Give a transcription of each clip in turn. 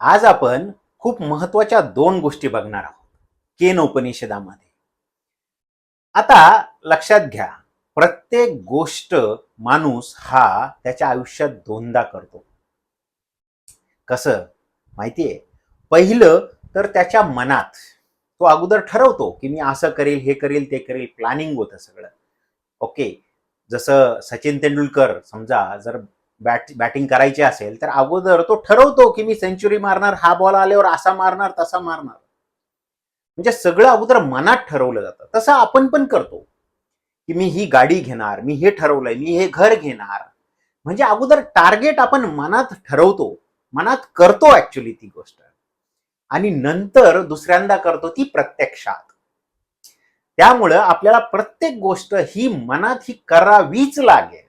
आज आपण खूप महत्त्वाच्या दोन गोष्टी बघणार आहोत. केन उपनिषदामध्ये आता लक्षात घ्या प्रत्येक गोष्ट माणूस हा त्याच्या आयुष्यात दोनदा करतो. कसं? माहितीये? पहिलं तर त्याच्या मनात. तो अगोदर ठरवतो की मी असं करेल हे करेल ते करेल प्लॅनिंग होतं सगळं. ओके? जसं सचिन तेंडुलकर समजा जर बॅट बॅटिंग करायची असेल तर अगोदर तो ठरवतो की मी सेंचुरी मारणार हा बॉल आल्यावर असा मारणार तसा मारणार. म्हणजे सगळं अगोदर मनात ठरवलं जातं. तसं आपण पण करतो. की मी ही गाडी घेणार मी हे ठरवलंय मी हे घर घेणार. म्हणजे अगोदर टार्गेट आपण मनात ठरवतो. मनात करतो ऍक्च्युली ती गोष्ट. आणि नंतर दुसऱ्यांदा करतो ती प्रत्यक्षात. त्यामुळं आपल्याला प्रत्येक गोष्ट ही मनात ही करावीच लागेल.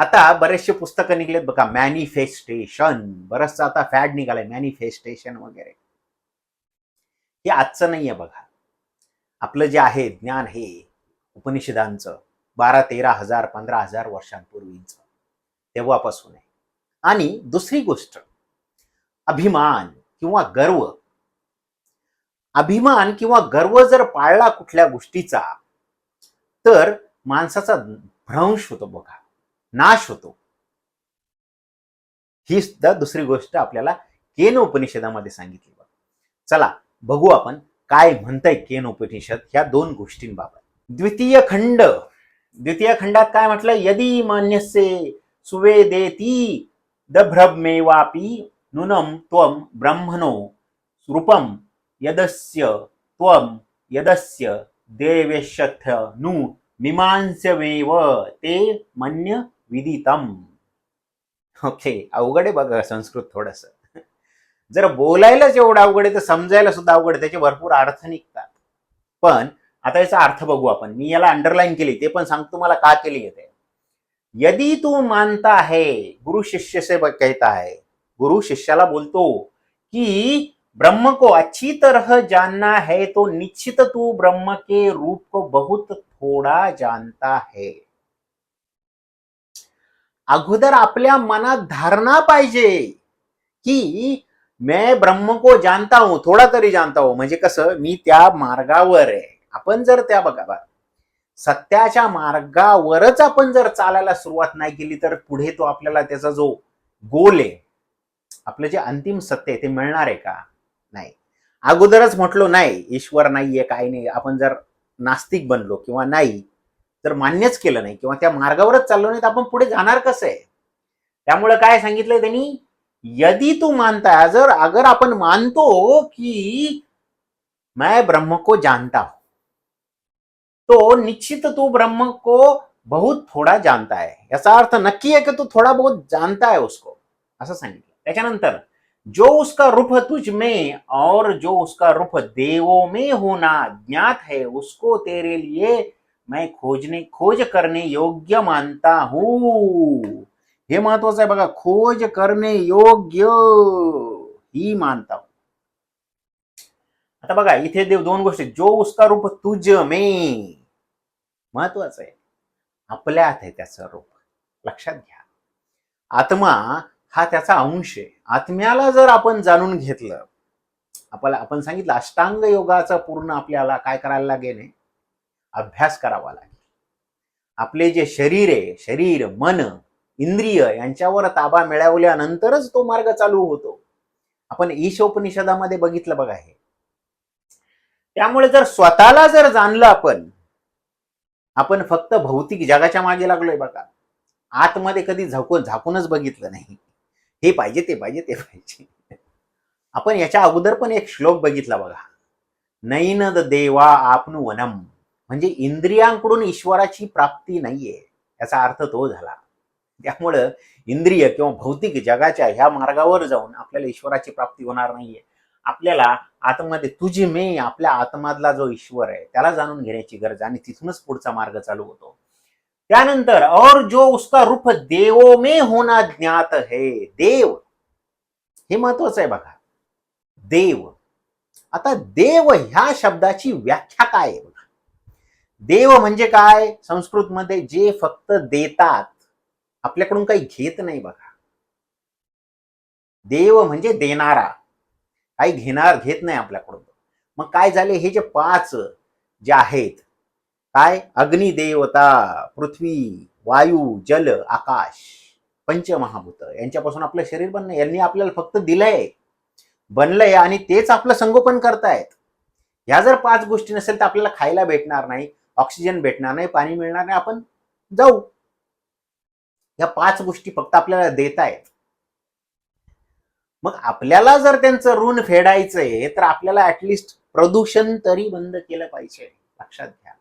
आता बरेचसे पुस्तकं निघलेत बघा. मॅनिफेस्टेशन बरंचसं आता फॅड निघालंय. मॅनिफेस्टेशन वगैरे. हे आजचं नाहीये बघा. आपलं जे आहे ज्ञान हे उपनिषदांचं. बारा तेरा हजार पंधरा हजार वर्षांपूर्वीच. तेव्हापासून आहे. आणि दुसरी गोष्ट अभिमान किंवा गर्व. अभिमान किंवा गर्व जर पाळला कुठल्या गोष्टीचा तर माणसाचा भ्रंश होतो बघा. नाश होतो. ही सुद्धा दुसरी गोष्ट आपल्याला केन उपनिषदामध्ये सांगितली चला बघू आपण काय म्हणताय केन उपनिषद ह्या दोन गोष्टींबाबत. द्वितीय खंड. द्वितीय खंडात काय म्हटलं? यदी मान्यसे सुवेदेती दभ्रमेवापी नुनम त्वम ब्रह्मणो रूपम यदस्य त्वम यदस्य देवेशथ नु मीमांस्यमेव ते मन्य विदितम। ओके अवघड आहे बघा संस्कृत थोडस. जर बोलायलाच एवढं अवघड आहे तर समजायला सुद्धा अवघड आहे. त्याचे भरपूर अर्थ निघतात. पण आता याचा अर्थ बघू आपण. मी याला अंडरलाईन केली ते पण सांगतो मला का केली येते यदि तू मानता है गुरु शिष्य से कहता है गुरु शिष्याला बोलतो की ब्रह्म को अच्छी तरह जानना है तो निश्चित तू ब्रह्म के रूप को बहुत थोड़ा जानता है। अगोदर आपल्या मनात धारणा पाहिजे की मैं ब्रह्म को जानता हूं थोडा तरी जानता हो. म्हणजे कसं? मी त्या मार्गावर आहे. आपण जर त्या बघा सत्याच्या मार्गावरच आपण जर चालायला सुरुवात नाही केली तर पुढे तो आपल्याला त्याचा जो गोल आहे आपलं जे अंतिम सत्य आहे ते मिळणार आहे का? नाही. अगोदरच म्हटलो नाही ईश्वर नाहीये काही नाही आपण जर नास्तिक बनलो किंवा नाही जर मान्यच केलं नाही किंवा त्या मार्गावरच चाललो नाही तर आपण पुढे जाणार कसं आहे? त्यामुळे काय सांगितलंय त्यांनी? यदि तू मानता जर अगर आपण मानतो की मैं ब्रह्म को जानता हूं तो निश्चित तू ब्रह्म को बहुत थोडा जानता है. याचा अर्थ नक्की आहे की तू थोडा बहुत जानता है उसको? असं सांगितलं. त्याच्यानंतर जो उसका रूप तुझ में और जो उसका रूप देवों में होना ज्ञात है उसको तेरे लिए मैं खोजने खोज करने योग्य मानता हूं। हे महत्वाचं आहे बघा खोज करणे योग्य ही मानता हूं। आता बघा इथे देव दोन गोष्टी जो उसका रूप तुझ मे महत्वाचं आहे. आपल्यात आहे त्याचं रूप. लक्षात घ्या. आत्मा हा त्याचा अंश आहे. आत्म्याला जर आपण जाणून घेतलं आपल्याला आपण सांगितलं अष्टांग योगाचा पूर्ण आपल्याला काय करायला लागेल अभ्यास करावा लागेल. आपले जे शरीर आहे शरीर मन इंद्रिय यांच्यावर ताबा मिळवल्यानंतरच तो मार्ग चालू होतो. आपण ईशोपनिषदामध्ये बघितलं बघा हे. त्यामुळे जर स्वतःला जर जाणलं आपण आपण फक्त भौतिक जगाच्या मागे लागलोय बघा. आतमध्ये कधी झाकून झाकूनच बघितलं नाही. हे पाहिजे ते पाहिजे ते पाहिजे. आपण याच्या अगोदर पण एक श्लोक बघितला बघा. नैनद देवा आपनु वनम. म्हणजे इंद्रियांकडून ईश्वराची प्राप्ती नाहीये याचा अर्थ तो झाला. त्यामुळं इंद्रिय किंवा भौतिक जगाच्या ह्या मार्गावर जाऊन आपल्याला ईश्वराची प्राप्ती होणार नाहीये. आपल्याला आतमध्ये तुझी मे आपल्या आत्मादला जो ईश्वर आहे त्याला जाणून घेण्याची गरज आणि तिथूनच पुढचा मार्ग चालू होतो. त्यानंतर और जो उसका रूप देवो मे होना ज्ञात है देव. हे महत्वाचं आहे बघा. देव. आता देव ह्या शब्दाची व्याख्या काय आहे? देव म्हणजे काय? संस्कृतमध्ये जे फक्त देतात आपल्याकडून काही घेत नाही बघा. देव म्हणजे देणारा. काही घेणार घेत नाही आपल्याकडून. मग काय झाले? हे जे पाच जे आहेत काय? अग्निदेवता पृथ्वी वायू जल आकाश पंचमहाभूत. यांच्यापासून आपलं शरीर बनलं. यांनी आपल्याला फक्त दिलंय. बनलंय आणि तेच आपलं संगोपन करतायत. ह्या जर पाच गोष्टी नसेल तर आपल्याला खायला भेटणार नाही. ऑक्सिजन भेटणार नाही पाणी मिळणार नाही आपण जाऊ. या पाच गोष्टी फक्त आपल्याला देत आहेत. मग आपल्याला जर त्यांचं ऋण फेडायचंय तर आपल्याला ऍटलिस्ट प्रदूषण तरी बंद केलं पाहिजे. लक्षात घ्या.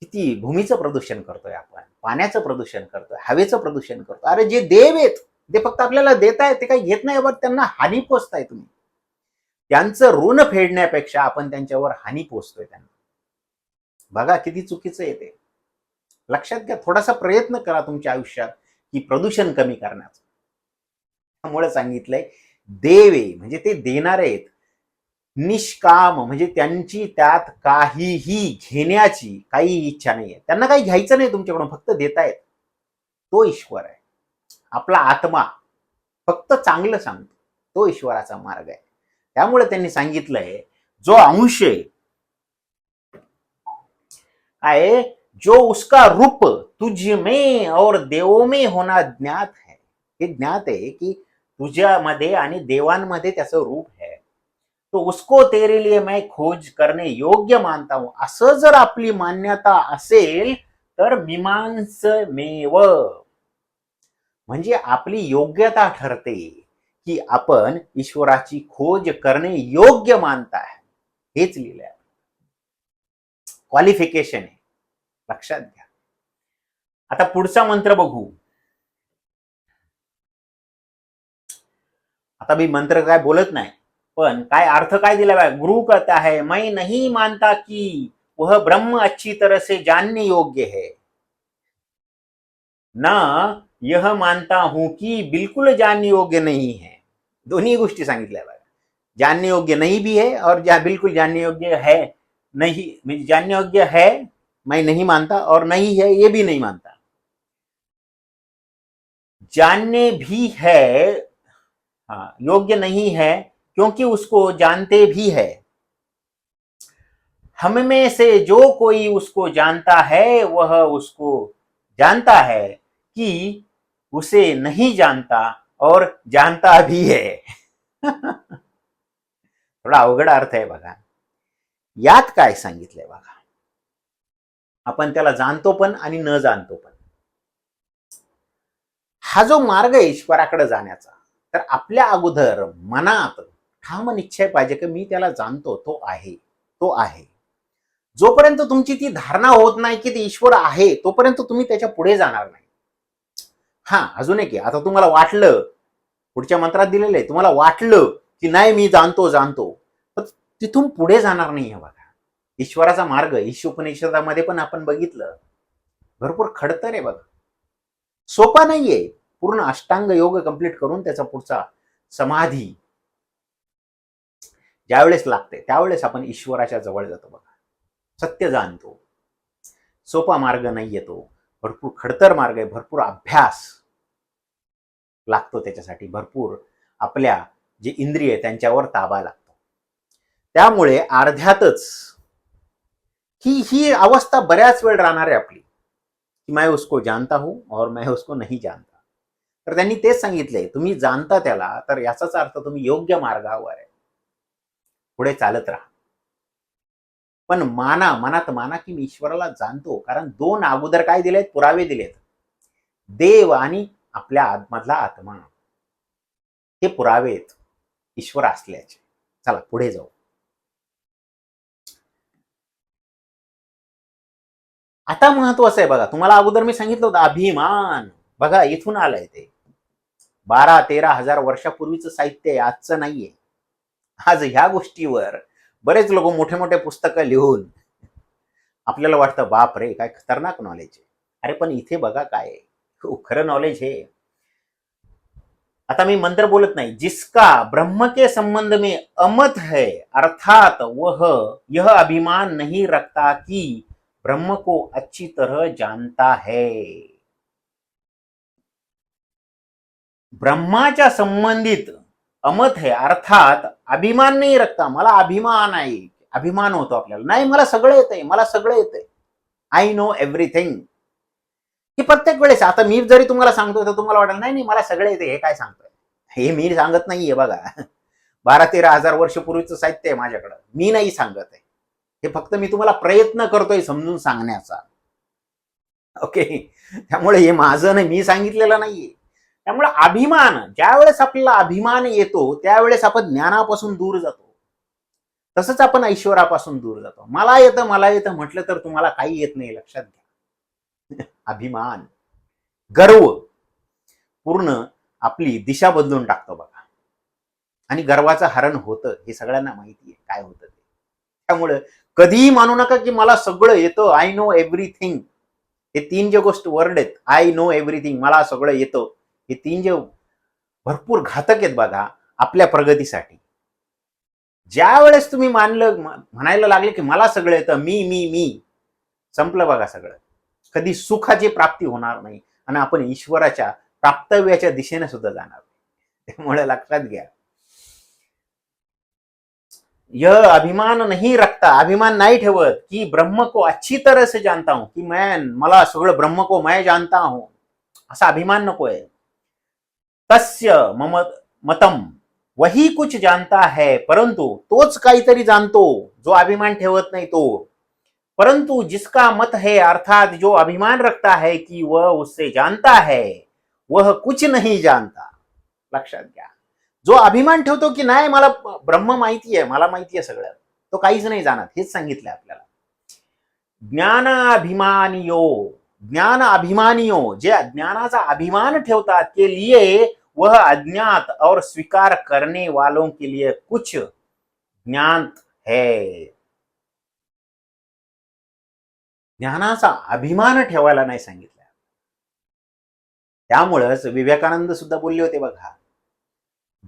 किती भूमीचं प्रदूषण करतोय आपण पाण्याचं प्रदूषण करतोय हवेचं प्रदूषण करतो अरे जे देव आहेत ते फक्त आपल्याला देत आहेत ते काही घेत नाही बट त्यांना हानी पोचताय तुम्ही. त्यांचं ऋण फेडण्यापेक्षा आपण त्यांच्यावर हानी पोचतोय त्यांना. बघा किती चुकीचं आहे ते. लक्षात घ्या थोडासा प्रयत्न करा तुमच्या आयुष्यात की प्रदूषण कमी करण्याचा. त्यामुळे सांगितलंय देवे म्हणजे ते देणारे आहेत. निष्काम म्हणजे त्यांची त्यात काहीही घेण्याची काही इच्छा नाहीये. त्यांना काही घ्यायचं नाही तुमच्याकडून फक्त देतायत. तो ईश्वर आहे. आपला आत्मा फक्त चांगलं सांगतो. तो ईश्वराचा मार्ग आहे. त्यामुळे त्यांनी सांगितलंय जो अंश आहे आहे जो उसका रूप तुझ में और देवो में होना ज्ञात है। हे ज्ञात आहे की तुझ्यामध्ये आणि देवांमध्ये त्याचं रूप है। तो उसको तेरे लिए मैं खोज करणे योग्य मानता हूं। असं जर आपली मान्यता असेल तर मीमांस मेव म्हणजे आपली योग्यता ठरते की आपण ईश्वराची खोज करणे योग्य मानता हेच लिहिलंय. क्वालिफिकेशन आहे. लक्षात घ्या. आता पुढचा मंत्र बघू. आता मी मंत्र काय बोलत नाही, पण काय अर्थ काय दिला गुरु कहता है मैं नहीं मानता कि, वह ब्रह्म अच्छी तरह से जानने योग्य है। ना, यह मानता हूँ कि बिल्कुल जानने योग्य नहीं है। दोन्ही गोष्टी सांगितल्या बघा जानने योग्य नहीं भी है और जा बिल्कुल जानने योग्य है नहीं जानने योग्य है, मैं नहीं मानता और नहीं है, ये भी नहीं मानता। जानने भी है हाँ योग्य नहीं है, क्योंकि उसको जानते भी है। हम में से जो कोई उसको जानता है, वह उसको जानता है कि उसे नहीं जानता और जानता भी है। थोडा अवघड अर्थ है बघा यात काय सांगितलंय बघा. आपण त्याला जाणतो पण आणि न जाणतो पण. हा जो मार्ग आहे ईश्वराकडे जाण्याचा तर आपल्या अगोदर मनात ठाम निश्चय पाहिजे की मी त्याला जाणतो तो आहे तो आहे. जोपर्यंत तुमची ती धारणा होत नाही की ते ईश्वर आहे तोपर्यंत तुम्ही त्याच्या पुढे जाणार नाही. हा अजून एक आता तुम्हाला वाटलं पुढच्या मंत्रात दिलेलं आहे तुम्हाला वाटलं की नाही मी जाणतो जाणतो. तिथून पुढे जाणार नाही बघा. ईश्वराचा मार्ग ईशोपनिषदामध्ये पण आपण बघितलं. भरपूर खडतर आहे बघा. सोपा नाहीये. पूर्ण अष्टांग योग कंप्लीट करून त्याचा पुढचा समाधी ज्यावेळेस लागते त्यावेळेस आपण ईश्वराच्या जवळ जातो बघा. सत्य जाणतो. सोपा मार्ग नाही येतो भरपूर खडतर मार्ग आहे भरपूर अभ्यास लागतो त्याच्यासाठी. भरपूर आपल्या जे इंद्रिय त्यांच्यावर ताबा लागतो. त्यामुळे अर्ध्यातच ही ही अवस्था बऱ्याच वेळ राहणार आहे आपली. की मैं उसको जानता हूं और मैं उसको नहीं जानता. तर त्यांनी तेच सांगितले तुम्ही जाणता त्याला तर याचाच अर्थ तुम्ही योग्य मार्गावर आहे. पुढे चालत राहा. पण माना मनात माना की मी ईश्वराला जाणतो कारण दोन अगोदर काय दिलेत? पुरावे दिलेत. देव आणि आपल्या आत्मधला आत्मा. हे पुरावे आहेत ईश्वर असल्याचे. चला पुढे जाऊ. आता महत्वाचं आहे बघा. तुम्हाला अगोदर मी सांगितलं होतं अभिमान. बघा इथून आलंय ते. बारा तेरा हजार वर्षापूर्वीचं साहित्य आहे आजचं नाहीये. आज ह्या गोष्टीवर बरेच लोक मोठे मोठे पुस्तकं लिहून आपल्याला वाटतं बाप रे काय खतरनाक नॉलेज आहे. अरे पण इथे बघा काय खरं नॉलेज हे आता मी मंत्र बोलत नाही. जिसका ब्रह्म के संबंध में अमत है अर्थात वह यह अभिमान नहीं रखता की ब्रह्म को अच्छी तरह जानता है। ब्रह्माच्या संबंधित अमत है अर्थात अभिमान नाही रखता मला अभिमान आहे. अभिमान होतो आपल्याला. नाही मला सगळं येतंय मला सगळं येतंय. आय नो एव्हरीथिंग की प्रत्येक वेळेस आता मी जरी तुम्हाला सांगतोय तर तुम्हाला वाटेल नाही नाही मला सगळं येते हे काय सांगतोय? हे मी सांगत नाहीये बघा. बारा तेरा हजार वर्ष पूर्वीचं साहित्य आहे माझ्याकडं. मी नाही सांगत आहे. हे फक्त मी तुम्हाला प्रयत्न करतोय समजून सांगण्याचा. ओके त्यामुळे हे माझं नाही मी सांगितलेलं नाहीये. त्यामुळे अभिमान ज्या वेळेस आपल्याला अभिमान येतो त्यावेळेस आपण ज्ञानापासून दूर जातो. तसंच आपण ऐश्वरापासून दूर जातो. मला येतं मला येतं म्हटलं तर तुम्हाला काही येत नाही लक्षात घ्या. अभिमान गर्व पूर्ण आपली दिशा बदलून टाकतो बघा. आणि गर्वाचं हरण होतं हे सगळ्यांना माहिती आहे काय होतं त्यामुळे कधीही मानू नका की मला सगळं येतं. आय नो एव्हरीथिंग हे तीन जे गोष्ट वर्ड आहेत आय नो एव्हरीथिंग मला सगळं येतं. हे तीन जे भरपूर घातक आहेत बघा आपल्या प्रगतीसाठी. ज्या वेळेस तुम्ही मानलं म्हणायला लागले की मला सगळं येतं मी मी मी. संपलं बघा सगळं. कधी सुखाची प्राप्ती होणार नाही. आणि आपण ईश्वराच्या प्राप्तव्याच्या दिशेने सुद्धा जाणार त्यामुळे लक्षात घ्या. यह अभिमान नहीं रखता, अभिमान नाही ठेवत की ब्रह्म को अच्छी तरह से जानता हूँ, कि मैं मला सगळं ब्रह्म को मैं जानता हूँ। असा अभिमान नकोय तस्य मम मतम, वही कुछ जानता है, परंतु तोच काहीतरी जाणतो जो अभिमान ठेवत नाही तो। परंतु जिसका मत है, अर्थात जो अभिमान रखता है कि वह उससे जानता है, वह कुछ नहीं जानता। लक्षात घ्या। जो अभिमान ठेवतो की नाही मला ब्रह्म माहिती आहे मला माहिती आहे सगळं. तो काहीच नाही जाणार. हेच सांगितलंय आपल्याला. ज्ञान अभिमानियो ज्ञान अभिमानियो जे ज्ञानाचा अभिमान ठेवतात के लिए वह अज्ञात और स्वीकार करने वालों के लिए कुछ ज्ञात है. ज्ञानाचा अभिमान ठेवायला नाही सांगितलं त्यामुळंच विवेकानंद सुद्धा बोलले होते बघा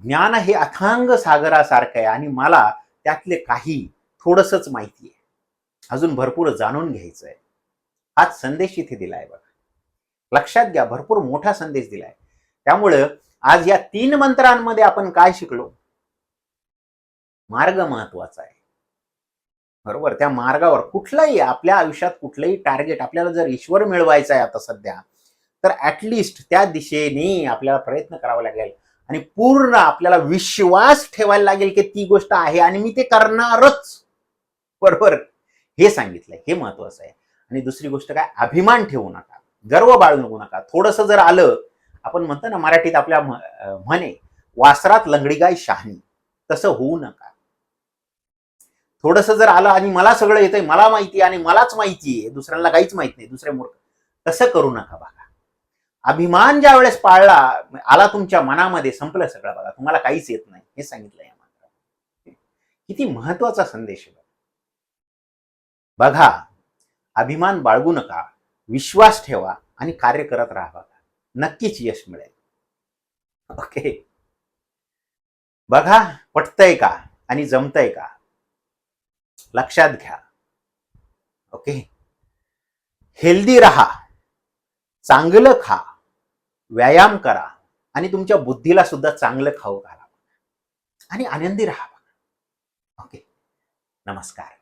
ज्ञान हे अथांग सागरासारखं आहे आणि मला त्यातले काही थोडसच माहिती आहे. अजून भरपूर जाणून घ्यायचं आहे हाच संदेश इथे दिलाय बघा. लक्षात घ्या भरपूर मोठा संदेश दिलाय. त्यामुळं आज या तीन मंत्रांमध्ये आपण काय शिकलो? मार्ग महत्त्वाचा आहे. बरोबर? त्या मार्गावर कुठलाही आपल्या आयुष्यात कुठलंही टार्गेट आपल्याला जर ईश्वर मिळवायचं आहे आता सध्या तर ऍटलिस्ट त्या दिशेने आपल्याला प्रयत्न करावा लागेल. आणि पूर्ण आपल्याला विश्वास ठेवायला लागेल की ती गोष्ट आहे आणि मी ते करणारच. बरोबर? हे सांगितलंय. हे महत्वाचं आहे. आणि दुसरी गोष्ट काय? अभिमान ठेवू नका. गर्व बाळगू नका थोडस जर आलं आपण म्हणतो ना मराठीत आपल्या म्हणे वासरात लंगडी गाय शहाणी. तसं होऊ नका. थोडस जर आलं आणि मला सगळं येतंय मला माहिती आणि मलाच माहिती आहे दुसऱ्यांना काहीच माहीत नाही दुसऱ्या मूर्ख तसं करू नका बघा अभिमान ज्या वेळेस पाळला आला तुमच्या मनामध्ये संपलं सगळं बघा. तुम्हाला काहीच येत नाही. हे सांगितलं या किती महत्त्वाचा संदेश आहे बघा अभिमान बाळगू नका. विश्वास ठेवा आणि कार्य करत राहा बघा. नक्कीच यश मिळेल. ओके? बघा पटतंय का आणि जमतंय का? लक्षात घ्या. ओके? हेल्दी राहा. चांगलं खा. व्यायाम करा आणि तुमच्या बुद्धीला सुद्धा चांगलं खाऊ घाला. आणि आनंदी राहा. ओके. नमस्कार.